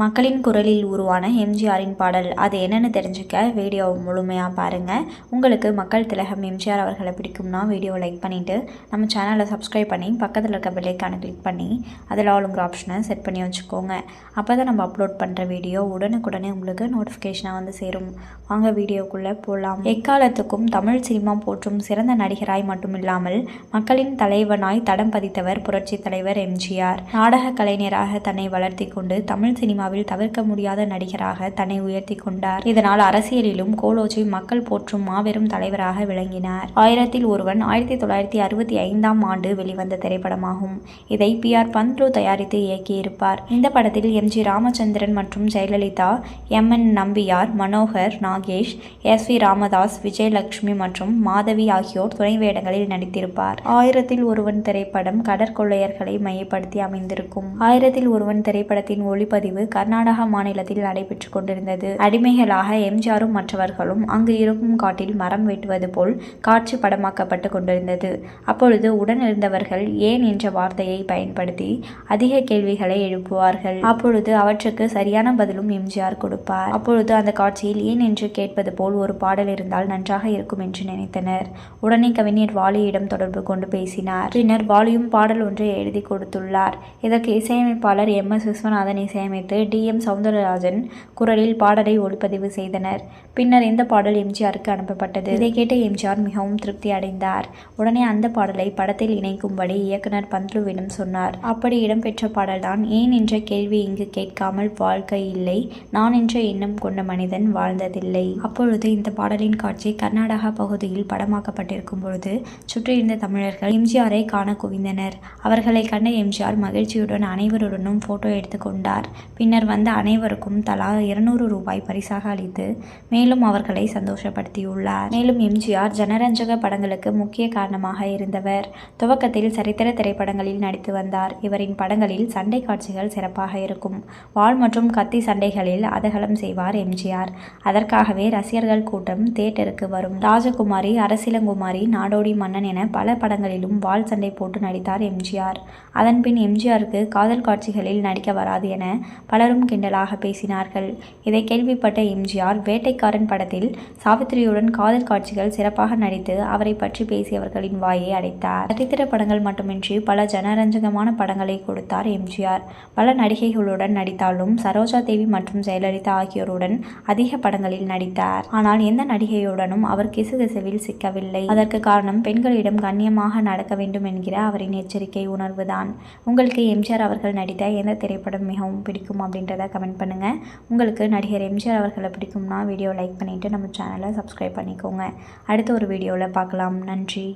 மக்களின் குரலில் உருவான எம்ஜிஆரின் பாடல் அது என்னன்னு தெரிஞ்சுக்க வீடியோ முழுமையாக பாருங்கள் உங்களுக்கு மக்கள் திலகம் எம்ஜிஆர் அவர்களை பிடிக்கும்னா வீடியோ லைக் பண்ணிவிட்டு நம்ம சேனலை சப்ஸ்கிரைப் பண்ணி பக்கத்தில் இருக்க பெல்லைக்கான கிளிக் பண்ணி அதில் ஆளுங்கிற ஆப்ஷனை செட் பண்ணி வச்சுக்கோங்க. அப்போ தான் நம்ம அப்லோட் பண்ணுற வீடியோ உடனுக்குடனே உங்களுக்கு நோட்டிஃபிகேஷனாக வந்து சேரும். வாங்க வீடியோக்குள்ளே போகலாம் எக்காலத்துக்கும் தமிழ் சினிமா போற்றும் சிறந்த நடிகராய் மட்டுமில்லாமல் மக்களின் தலைவனாய் தடம் பதித்தவர் புரட்சி தலைவர் எம்ஜிஆர். நாடக கலைஞராக தன்னை வளர்த்தி கொண்டு தமிழ் சினிமாவில் தவிர்க்க முடியாத நடிகராக தன்னை உயர்த்தி கொண்டார். இதனால் அரசியலிலும் கோலோச்சி மக்கள் போற்றும் மாபெரும் தலைவராக விளங்கினார். ஆயிரத்தில் ஒருவன் ஆயிரத்தி தொள்ளாயிரத்தி அறுபத்தி ஐந்தாம் ஆண்டு வெளிவந்த திரைப்படமாகும். இதை பி. ஆர். பந்த்ரு தயாரித்து இயக்கியிருப்பார். இந்த படத்தில் எம். ஜி. ராமச்சந்திரன் மற்றும் Jayalalithaa M. N. Nambiar Manohar Nagesh S. V. Ramadas Vijayalakshmi மற்றும் மாதவி ஆகியோர் துணை வேடங்களில் நடித்திருப்பார். ஆயிரத்தில் ஒருவன் திரைப்படம் கடற்கொள்ளையர்களை மையப்படுத்தி அமைந்திருக்கும். ஆயிரத்தில் ஒருவன் திரைப்படத்தின் ஒளிப்பதிவு கர்நாடகா மாநிலத்தில் நடைபெற்று கொண்டிருந்தது. அடிமைகளாக எம்ஜிஆரும் மற்றவர்களும் அங்கு இருக்கும் காட்டில் மரம் வெட்டுவது போல் காட்சி படமாக்கப்பட்டு கொண்டிருந்தது. அப்பொழுது உடன் இருந்தவர்கள் ஏன் என்ற வார்த்தையை பயன்படுத்தி அதிக கேள்விகளை எழுப்புவார்கள்? அப்பொழுது அவற்றுக்கு சரியான பதிலும் எம்ஜிஆர் கொடுப்பார். அப்பொழுது அந்த காட்சியில் ஏன் என்று கேட்பது போல் ஒரு பாடல் இருந்தால் நன்றாக இருக்கும் என்று நினைத்தனர். உடனே கவிஞர் வாலியிடம் தொடர்பு கொண்டு பேசினார். பின்னர் வாலியும் பாடல் ஒன்றை எழுதி கொடுத்துள்ளார். இதற்கு இசையமைப்பாளர் எம். எஸ். விஸ்வநாதன் இசையமைத்து டி. எம். சவுந்தரராஜன் குரலில் பாடலை ஒளிப்பதிவு செய்தனர். பின்னர் இந்த பாடல் எம்ஜிஆருக்கு அனுப்பப்பட்டது. இதை கேட்ட எம்ஜிஆர் மிகவும் திருப்தி அடைந்தார். உடனே அந்த பாடலை படத்தில் இணைக்கும்படி இயக்குனர் பந்த்லுவிடம் சொன்னார். அப்படி இடம்பெற்ற பாடல்தான் ஏன் என்ற கேள்வி இங்கு கேட்காமல் வாழ்க்கை இல்லை. நான் என்ற எண்ணம் கொண்ட மனிதன் வாழ்ந்ததில்லை. அப்பொழுது இந்த பாடலின் காட்சி கர்நாடகா பகுதியில் படமாக்கப்பட்டிருக்கும் பொழுது சுற்றியிருந்த தமிழர்கள் எம்ஜிஆரை காண குவிந்தனர். அவர்களை கண்ட எம்ஜிஆர் மகிழ்ச்சியுடன் அனைவருடனும் போட்டோ எடுத்துக்கொண்டார் பின்னர் வந்த அனைவருக்கும் தலா இருநூறு ரூபாய் பரிசாக அளித்து மேலும் அவர்களை சந்தோஷப்படுத்தியுள்ளார். மேலும் எம்ஜிஆர் ஜனரஞ்சக படங்களுக்கு முக்கிய காரணமாக இருந்தவர். துவக்கத்தில் சரித்திர திரைப்படங்களில் நடித்து வந்தார். இவரின் படங்களில் சண்டை காட்சிகள் சிறப்பாக இருக்கும். வாள் மற்றும் கத்தி சண்டைகளில் அதகலம் செய்வார் எம்ஜிஆர். அதற்காகவே ரசிகர்கள் கூட்டம் தேட்டருக்கு வரும். ராஜகுமாரி அரசிலங்குமாரி நாடோடி மன்னன் என பல படங்களிலும் வாள் சண்டை போட்டு நடித்தார் எம்ஜிஆர். அதன்பின் எம்ஜிஆருக்கு காதல் காட்சிகளில் நடிக்க வராது என பலரும் கிண்டலாக பேசினார்கள். இதை கேள்விப்பட்ட எம்ஜிஆர் வேட்டைக்காரன் படத்தில் சாவித்திரியுடன் காதல் காட்சிகள் சிறப்பாக நடித்து அவரை பற்றி பேசியவர்களின் வாயை அடைத்தார். சரித்திர படங்கள் மட்டுமின்றி பல ஜனரஞ்சகமான படங்களை கொடுத்தார் எம்ஜிஆர். பல நடிகைகளுடன் நடித்தாலும் சரோஜா தேவி மற்றும் ஜெயலலிதா ஆகியோருடன் அதிக படங்களில் நடித்தார். ஆனால் எந்த நடிகையுடனும் அவர் கிசுகிசுவில் சிக்கவில்லை. அதற்கு காரணம் பெண்களிடம் கண்ணியமாக நடக்க வேண்டும் என்கிற அவரின் எச்சரிக்கை உணர்வுதான். உங்களுக்கு எம்ஜிஆர் அவர்கள் நடித்த எந்த திரைப்படம் மிகவும் பிடிக்கும் அப்படின்றத கமெண்ட் பண்ணுங்கள் உங்களுக்கு நடிகர் எம்ஜிஆர் அவர்களை பிடிக்கும்னா வீடியோ லைக் பண்ணிவிட்டு நம்ம சேனலை சப்ஸ்கிரைப் பண்ணிக்கோங்க. அடுத்த ஒரு வீடியோவில் பார்க்கலாம். நன்றி.